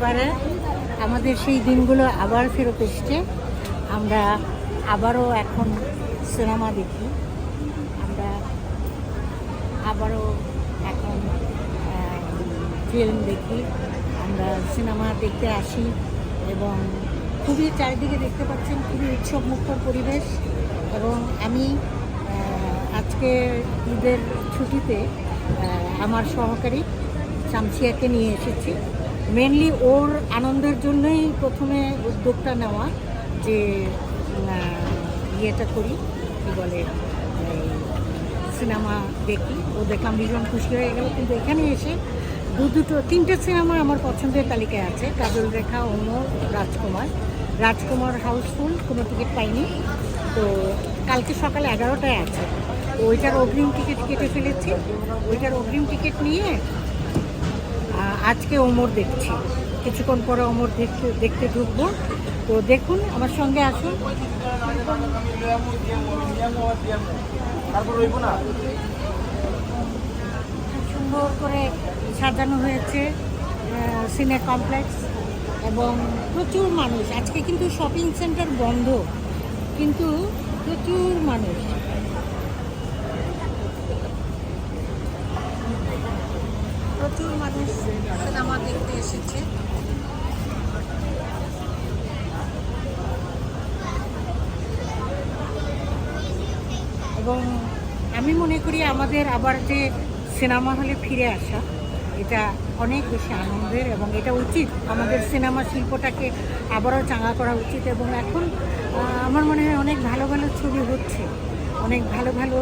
মোবারক আমাদের সেই দিনগুলো আবার ফেরত এসছে। আমরা আবারও এখন সিনেমা দেখি। আমরা আবারও এখন ফিল্ম দেখি। আমরা সিনেমা দেখতে আসি এবং খুবই চারিদিকে দেখতে পাচ্ছেন খুবই উৎসব মুখর পরিবেশ এবং আমি আজকে ঈদের ছুটিতে আমার সহকারী শামসিয়াকে নিয়ে এসেছি। মেনলি ওর আনন্দের জন্যই প্রথমে উদ্যোগটা নেওয়া যে ইয়েটা করি, কী বলে সিনেমা দেখি। ও দেখলাম, ভীষণ খুশি হয়ে গেল। কিন্তু এখানে এসে দু দুটো, তিনটে সিনেমা আমার পছন্দের তালিকায় আছে। কাজল রেখা ওমর রাজকুমার। রাজকুমার হাউসফুল, কোনো টিকিট পাইনি। তো কালকে সকাল এগারোটায় আছে। ওইটার অগ্রিম টিকিট কেটে ফেলেছি। ওইটার অগ্রিম টিকিট নিয়ে আজকে ওমর দেখছি। কিছুক্ষণ পরে ওমর দেখতে দেখতে ঢুকবো। তো দেখুন, আমার সঙ্গে আসুন। সুন্দর করে সাজানো হয়েছে সিনে কমপ্লেক্স এবং প্রচুর মানুষ। আজকে কিন্তু শপিং সেন্টার বন্ধ, কিন্তু প্রচুর মানুষ। প্রচুর মানুষ সিনেমা দেখতে এসেছে। এবং আমি মনে করি আমাদের আবার যে সিনেমা হলে ফিরে আসা, এটা অনেক বেশি আনন্দের এবং এটা উচিত। আমাদের সিনেমা শিল্পটাকে আবারও চাঙ্গা করা উচিত এবং এখন আমার মনে হয় অনেক ভালো ভালো ছবি হচ্ছে। অনেক ভালো ভালো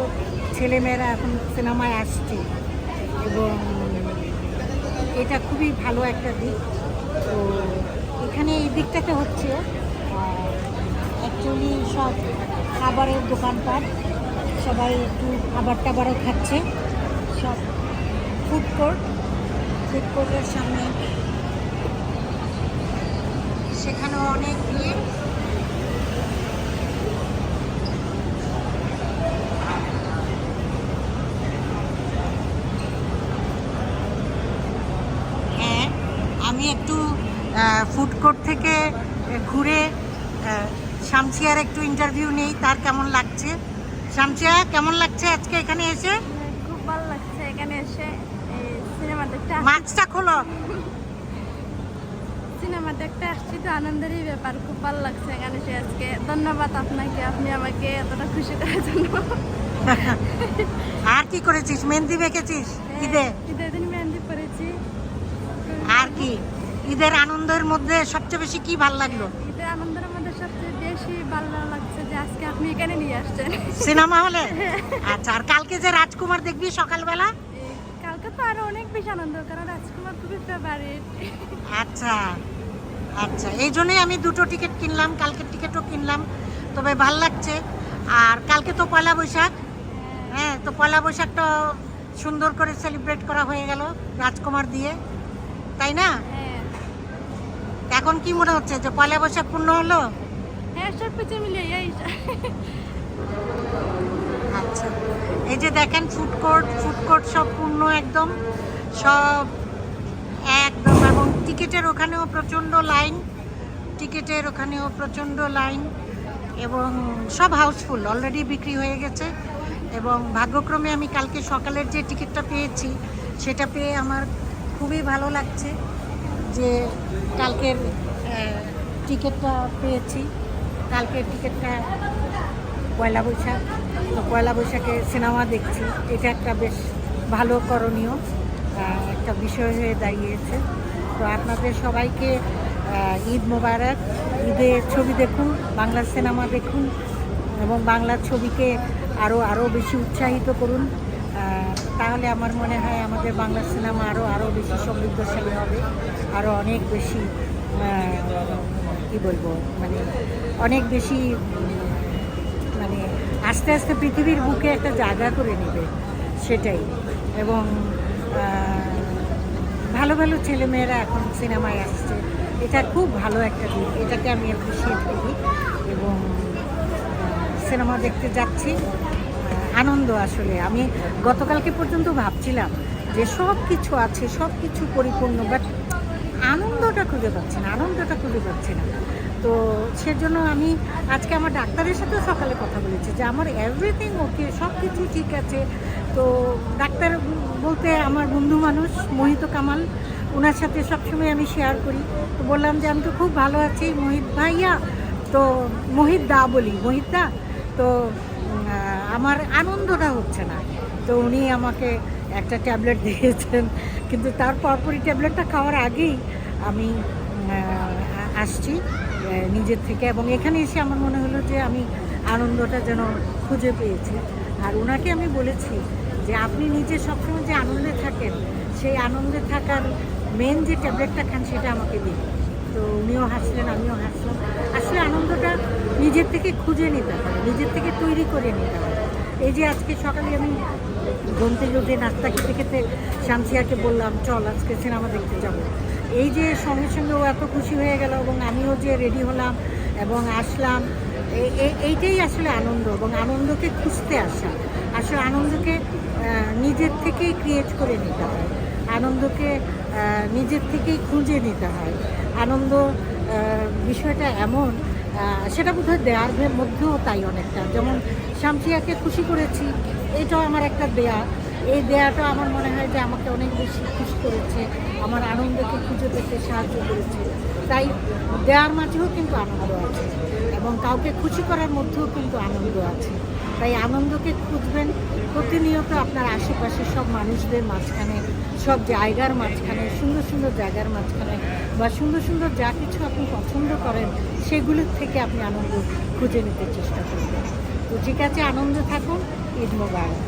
ছেলেমেয়েরা এখন সিনেমায় আসছে। এবং এটা খুবই ভালো একটা দিক। তো এখানে এই দিকটাতে হচ্ছে অ্যাকচুয়ালি সব খাবারের দোকানপাট, সবাই একটু খাবার টাবারও খাচ্ছে। সব ফুড কোর্ট ফুড কোর্টের সামনে। সেখানেও অনেক ভিড় হ্যাঁ আমি একটু ফুড কোর্ট থেকে ঘুরে শামসিয়ার একটু ইন্টারভিউ নেই তার কেমন লাগছে? শামসিয়া কেমন লাগছে আজকে এখানে এসে? খুব ভালো লাগছে এখানে এসে সিনেমা দেখতে মাস্কটা খোলো। সিনেমা দেখতে আসছি তো আনন্দেরই ব্যাপার খুব ভালো লাগছে এখানে এসে আজকে। ধন্যবাদ আপনাকে আপনি আমাকে এতটা খুশি করার জন্য। আর কি করেছিস? মেহেন্দি বেঁকেছিস ঈদে? ঈদের দিন মেহেন্দি পরেছি। আর কি? ঈদের আনন্দের মধ্যে সবচেয়ে বেশি কি ভালো লাগল? ঈদের আনন্দের মধ্যে সবচেয়ে বেশি ভালো লাগছে যে আজকে আপনি এখানে নিয়ে আসছেন। সিনেমা হলে? আচ্ছা আর কালকে যে রাজকুমার দেখবি সকালবেলা? কালকে তো আরও অনেক বেশি আনন্দ কারণ রাজকুমার খুবই ফেভারিট আচ্ছা আচ্ছা এই জন্যই আমি দুটো টিকিট কিনলাম কালকের টিকিটও কিনলাম তবে ভালো লাগছে। আর কালকে তো পয়লা বৈশাখ। হ্যাঁ তো পয়লা বৈশাখটা সুন্দর করে সেলিব্রেট করা হয়ে গেল রাজকুমার দিয়ে তাই না? হ্যাঁ। এখন কি মনে হচ্ছে যে পয়লা বৈশাখ পূর্ণ হলো? হ্যাঁ সব কিছু মিলে এই আচ্ছা। এই যে দেখেন ফুড কোর্ট ফুড কোর্ট সব পূর্ণ একদম। সব একদম এবং টিকিটের ওখানেও প্রচণ্ড লাইন টিকিটের ওখানেও প্রচণ্ড লাইন এবং সব হাউসফুল অলরেডি বিক্রি হয়ে গেছে। এবং ভাগ্যক্রমে আমি কালকে সকালের যে টিকিটটা পেয়েছি সেটা পেয়ে আমার খুবই ভালো লাগছে। যে কালকের টিকিটটা পেয়েছি। কালকের টিকিটটা পয়লা বৈশাখ। তো পয়লা বৈশাখে সিনেমা দেখছি। এটা একটা বেশ ভালো করণীয় একটা বিষয় হয়ে দাঁড়িয়েছে। তো আপনাদের সবাইকে ঈদ মোবারক। ঈদের ছবি দেখুন, বাংলা সিনেমা দেখুন এবং বাংলা ছবিকে আরও আরও বেশি উৎসাহিত করুন। তাহলে আমার মনে হয় আমাদের বাংলা সিনেমা আরও আরও বেশি সমৃদ্ধশালী হবে আরও অনেক বেশি কি বলব মানে অনেক বেশি মানে আস্তে আস্তে পৃথিবীর বুকে একটা জায়গা করে নেবে, সেটাই। এবং ভালো ভালো ছেলেমেয়েরা এখন সিনেমায় আসছে। এটা খুব ভালো একটা দিক, এটাকে আমি অ্যাপ্রিসিয়েট করি। এবং সিনেমা দেখতে যাচ্ছি। আনন্দ আসলে। আমি গতকালকে পর্যন্ত ভাবছিলাম যে সব কিছু আছে সব কিছু পরিপূর্ণ বাট আনন্দটা খুঁজে পাচ্ছি না, আনন্দটা খুঁজে পাচ্ছি না। তো সেজন্য আমি আজকে আমার ডাক্তারের সাথেও সকালে কথা বলেছি যে আমার এভরিথিং ওকে সব কিছু ঠিক আছে। তো ডাক্তার বলতে আমার বন্ধু মানুষ, মোহিত কামাল ওনার সাথে সবসময় আমি শেয়ার করি। তো বললাম যে আমি তো খুব ভালো আছি, মোহিত ভাইয়া, তো মোহিত দা বলি, মোহিত দা। তো আমার আনন্দটা হচ্ছে না। তো উনি আমাকে একটা ট্যাবলেট দিয়েছেন। কিন্তু তার পরপরই ট্যাবলেটটা খাওয়ার আগেই আমি আসছি নিজের থেকে। এবং এখানে এসে আমার মনে হলো যে আমি আনন্দটা যেন খুঁজে পেয়েছি। আর ওনাকে আমি বলেছি যে আপনি নিজে সবসময় যে আনন্দে থাকেন, সেই আনন্দে থাকার মেন যে ট্যাবলেটটা খান সেটা আমাকে দিন। তো উনিও হাসলেন, আমিও হাসলাম। আসলে আনন্দটা নিজের থেকে খুঁজে নিতে হয় নিজের থেকে তৈরি করে নিতে হয় এই যে আজকে সকালে আমি থেকে উঠে নাস্তা খেতে খেতে শামসিয়াকে বললাম, চল আজকে সিনেমা দেখতে যাব। এই যে সঙ্গে সঙ্গে ও এত খুশি হয়ে গেল এবং আমিও যে রেডি হলাম এবং আসলাম এই- এই- এইটাই আসলে আনন্দ এবং আনন্দকে খুঁজতে আসা। আসলে আনন্দকে নিজের থেকেই ক্রিয়েট করে নিতে হয়। আনন্দকে নিজের থেকেই খুঁজে নিতে হয়। আনন্দ বিষয়টা এমন সেটা বোধহয় দেয়ার ভে- মধ্যেও তাই অনেকটা। যেমন শামসিয়াকে খুশি করেছি, এটাও আমার একটা দেয়া। এই দেয়াটা আমার মনে হয় যে আমাকে অনেক বেশি খুশি করেছে, আমার আনন্দকে খুঁজে পেতে সাহায্য করেছে। তাই দেওয়ার মাঝেও কিন্তু আনন্দ আছে এবং কাউকে খুশি করার মধ্যেও কিন্তু আনন্দ আছে। তাই আনন্দকে খুঁজবেন, প্রতিনিয়ত আপনার আশেপাশে সব মানুষদের মাঝখানে সব জায়গার মাঝখানে, সুন্দর সুন্দর জায়গার মাঝখানে বা সুন্দর সুন্দর যা কিছু আপনি পছন্দ করেন সেগুলোর থেকে আপনি আনন্দ খুঁজে নিতে চেষ্টা করবেন। তো ঠিক আছে, আনন্দ থাকুন, ঈদ মোবারক।